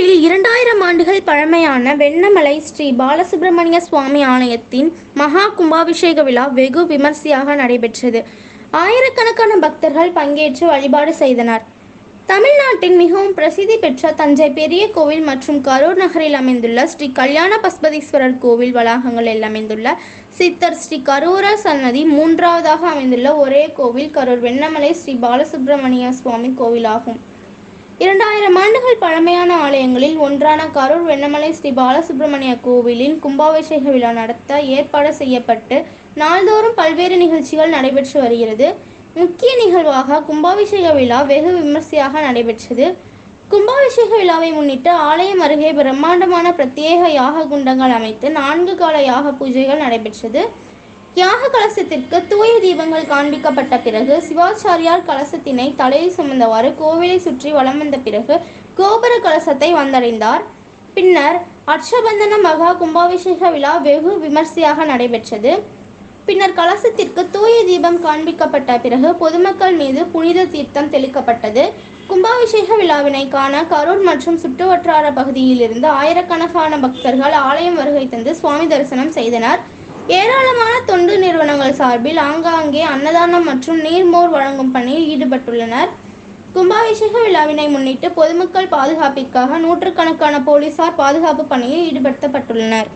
திருப்பூரில் இரண்டாயிரம் ஆண்டுகள் பழமையான வெண்ணமலை ஸ்ரீ பாலசுப்பிரமணிய சுவாமி ஆலயத்தின் மகா கும்பாபிஷேக விழா வெகு விமர்சையாக நடைபெற்றது. ஆயிரக்கணக்கான பக்தர்கள் பங்கேற்று வழிபாடு செய்தனர். தமிழ்நாட்டின் மிகவும் பிரசித்தி பெற்ற தஞ்சை பெரிய கோவில் மற்றும் கரூர் நகரில் அமைந்துள்ள ஸ்ரீ கல்யாண பஸ்பதீஸ்வரர் கோவில் வளாகங்களில் அமைந்துள்ள சித்தர் ஸ்ரீ கரூரர் சன்னதி மூன்றாவதாக அமைந்துள்ள ஒரே கோவில் கரூர் வெண்ணமலை ஸ்ரீ பாலசுப்பிரமணிய சுவாமி கோவிலாகும். இரண்டாயிரம் ஆண்டுகள் பழமையான ஆலயங்களில் ஒன்றான கரூர் வெண்ணமலை ஸ்ரீ பாலசுப்பிரமணிய கோவிலின் கும்பாபிஷேக விழா நடத்த ஏற்பாடு செய்யப்பட்டு நாள்தோறும் பல்வேறு நிகழ்ச்சிகள் நடைபெற்று வருகிறது. முக்கிய நிகழ்வாக கும்பாபிஷேக விழா வெகு விமர்சையாக நடைபெற்றது. கும்பாபிஷேக விழாவை முன்னிட்டு ஆலயம் அருகே பிரம்மாண்டமான பிரத்யேக யாக குண்டங்கள் அமைத்து நான்கு கால யாக பூஜைகள் நடைபெற்றது. தியாக கலசத்திற்கு தூய தீபங்கள் காண்பிக்கப்பட்ட பிறகு சிவாச்சாரியார் கலசத்தினை தலையில் சுமந்தவாறு கோவிலை சுற்றி வலம் வந்த பிறகு கோபுர கலசத்தை வந்தடைந்தார். பின்னர் அர்ஷபந்தன மகா கும்பாபிஷேக விழா வெகு விமர்சையாக நடைபெற்றது. பின்னர் கலசத்திற்கு தூய தீபம் காண்பிக்கப்பட்ட பிறகு பொதுமக்கள் மீது புனித தீர்த்தம் தெளிக்கப்பட்டது. கும்பாபிஷேக விழாவினை காண கரூர் மற்றும் சுற்றுவட்டார பகுதியிலிருந்து ஆயிரக்கணக்கான பக்தர்கள் ஆலயம் வருகை தந்து சுவாமி தரிசனம் செய்தனர். ஏராளமான தொண்டு நிறுவனங்கள் சார்பில் ஆங்காங்கே அன்னதானம் மற்றும் நீர்மோர் வழங்கும் பணியில் ஈடுபட்டுள்ளனர். கும்பாபிஷேக விழாவினை முன்னிட்டு பொதுமக்கள் பாதுகாப்பிற்காக நூற்றுக்கணக்கான போலீசார் பாதுகாப்பு பணியில் ஈடுபடுத்தப்பட்டுள்ளனர்.